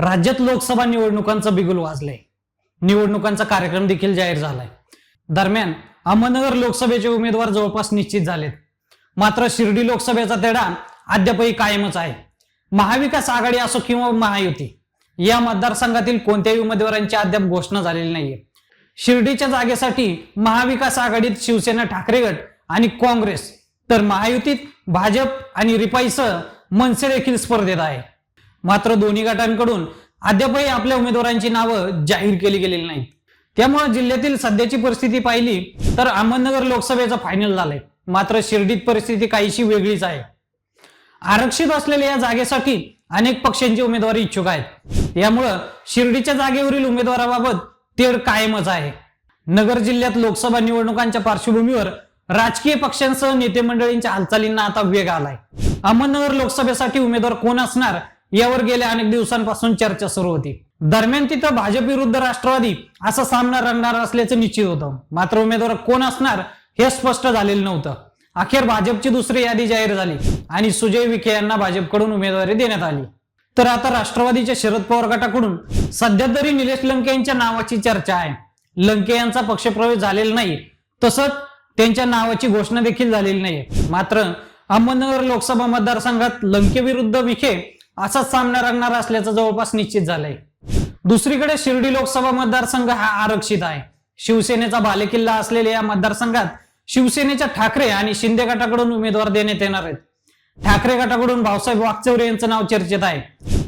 राज्यात लोकसभा निवडणुकांचं बिगुल वाजलंय. निवडणुकांचा कार्यक्रम देखील जाहीर झालाय. दरम्यान अहमदनगर लोकसभेचे उमेदवार जवळपास निश्चित झालेत. मात्र शिर्डी लोकसभेचा तेढा अद्यापही कायमच आहे. महाविकास आघाडी असो किंवा महायुती या मतदारसंघातील कोणत्याही उमेदवारांची अद्याप घोषणा झालेली नाहीये. शिर्डीच्या जागेसाठी महाविकास आघाडीत शिवसेना ठाकरे गट आणि काँग्रेस तर महायुतीत भाजप आणि रिपाईसह मनसे देखील स्पर्धेत आहे. मात्र दोन्ही गटांकडून अद्यापही आपल्या उमेदवारांची नावं जाहीर केली गेलेली नाहीत. त्यामुळे जिल्ह्यातील सध्याची परिस्थिती पाहिली तर अहमदनगर लोकसभेचं फायनल झालंय. मात्र शिर्डीत परिस्थिती काहीशी वेगळीच आहे. आरक्षित असलेल्या या जागेसाठी अनेक पक्षांचे उमेदवार इच्छुक आहेत. यामुळं शिर्डीच्या जागेवरील उमेदवाराबाबत तेढ कायमच आहे. नगर जिल्ह्यात लोकसभा निवडणुकांच्या पार्श्वभूमीवर राजकीय पक्षांसह नेते मंडळींच्या हालचालींना आता वेग आलाय. अहमदनगर लोकसभेसाठी उमेदवार कोण असणार यावर गेल्या अनेक दिवसांपासून चर्चा सुरू होती. दरम्यान तिथं भाजप विरुद्ध राष्ट्रवादी असा सामना रंगणार असल्याचं निश्चित होतं. मात्र उमेदवार कोण असणार हे स्पष्ट झालेलं नव्हतं. अखेर भाजपची दुसरी यादी जाहीर झाली आणि सुजय विखे यांना भाजपकडून उमेदवारी देण्यात आली. तर आता राष्ट्रवादीच्या शरद पवार गटाकडून सध्या तरी निलेश लंके यांच्या नावाची चर्चा आहे. लंके यांचा पक्षप्रवेश झालेला नाही. तसंच त्यांच्या नावाची घोषणा देखील झालेली नाही मात्र अहमदनगर लोकसभा मतदारसंघात लंके विरुद्ध विखे असाच सामना रंगणार असल्याचं जवळपास निश्चित झालंय. दुसरीकडे शिर्डी लोकसभा मतदारसंघ हा आरक्षित आहे. शिवसेनेचा बालेकिल्ला असलेल्या या मतदारसंघात शिवसेनेच्या ठाकरे आणि शिंदे गटाकडून उमेदवार देण्यात येणार आहेत. ठाकरे गटाकडून भाऊसाहेब वागचौरे यांचं नाव चर्चेत आहे.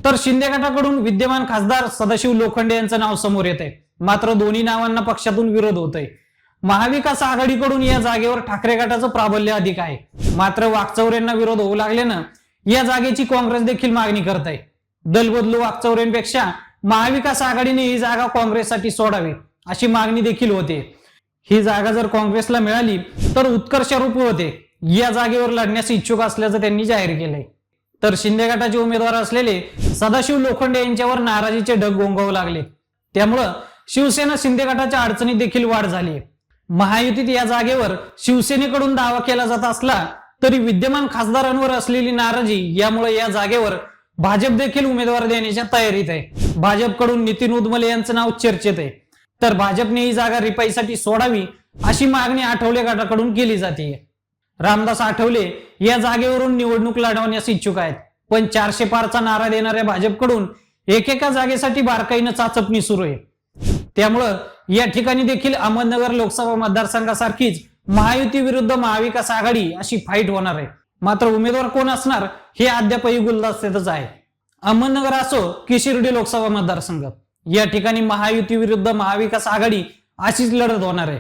तर शिंदे गटाकडून विद्यमान खासदार सदाशिव लोखंडे यांचं नाव समोर येत आहे मात्र दोन्ही नावांना पक्षातून विरोध होत आहे महाविकास आघाडीकडून या जागेवर ठाकरे गटाचं प्राबल्य अधिक आहे. मात्र वाकचौऱ्यांना विरोध होऊ लागल्यानं या जागेची काँग्रेस देखील मागणी करत आहे दलबदलू महाविकास आघाडीने ही जागा काँग्रेससाठी सोडावी अशी मागणी देखील होते. ही जागा जर काँग्रेसला मिळाली तर उत्कर्षरूप होते. या जागेवर लढण्यास इच्छुक असल्याचं त्यांनी जाहीर केलंय. तर शिंदे गटाचे उमेदवार असलेले सदाशिव लोखंडे यांच्यावर नाराजीचे ढग गोंगावू लागले. त्यामुळं शिवसेना शिंदे गटाच्या अडचणीत देखील वाढ झाली. महायुतीत या जागेवर शिवसेनेकडून दावा केला जात असला तरी विद्यमान खासदारांवर असलेली नाराजी यामुळे या जागेवर भाजप देखील उमेदवार देण्याच्या तयारीत आहे. भाजपकडून नितीन उदमले यांचं नाव चर्चेत आहे. तर भाजपने ही जागा रिपाईसाठी सोडावी अशी मागणी आठवले गटाकडून केली जाते. रामदास आठवले या जागेवरून निवडणूक लढवण्यास इच्छुक आहेत. पण चारशे पारचा नारा देणाऱ्या भाजपकडून एकेका जागेसाठी बारकाईनं चाचपणी सुरू आहे. त्यामुळं या ठिकाणी देखील अहमदनगर लोकसभा मतदारसंघासारखीच महायुती विरुद्ध महाविकास आघाडी अशी फाईट होणार आहे. मात्र उमेदवार कोण असणार हे अद्यापही गुलदस्त्यातच आहे. अहमदनगर असो की शिर्डी लोकसभा मतदारसंघ या ठिकाणी महायुती विरुद्ध महाविकास आघाडी अशीच लढत होणार आहे.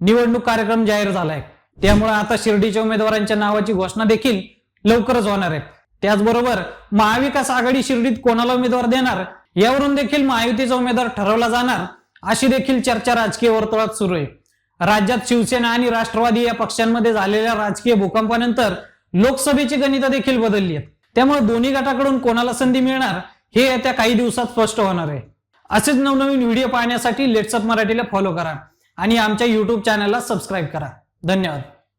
निवडणूक कार्यक्रम जाहीर झालाय. त्यामुळे आता शिर्डीच्या उमेदवारांच्या नावाची घोषणा देखील लवकरच होणार आहे. त्याचबरोबर महाविकास आघाडी शिर्डीत कोणाला उमेदवार देणार यावरून देखील महायुतीचा उमेदवार ठरवला जाणार अशी देखील चर्चा राजकीय वर्तुळात सुरू आहे. राज्यात शिवसेना आणि राष्ट्रवादी या पक्षांमध्ये झालेल्या राजकीय भूकंपानंतर लोकसभेची गणितं देखील बदलली आहेत. त्यामुळे दोन्ही गटाकडून कोणाला संधी मिळणार हे येत्या काही दिवसात स्पष्ट होणार आहे. असेच नवनवीन व्हिडिओ पाहण्यासाठी लेट्सअप मराठीला फॉलो करा आणि आमच्या युट्यूब चॅनलला सबस्क्राईब करा. धन्यवाद.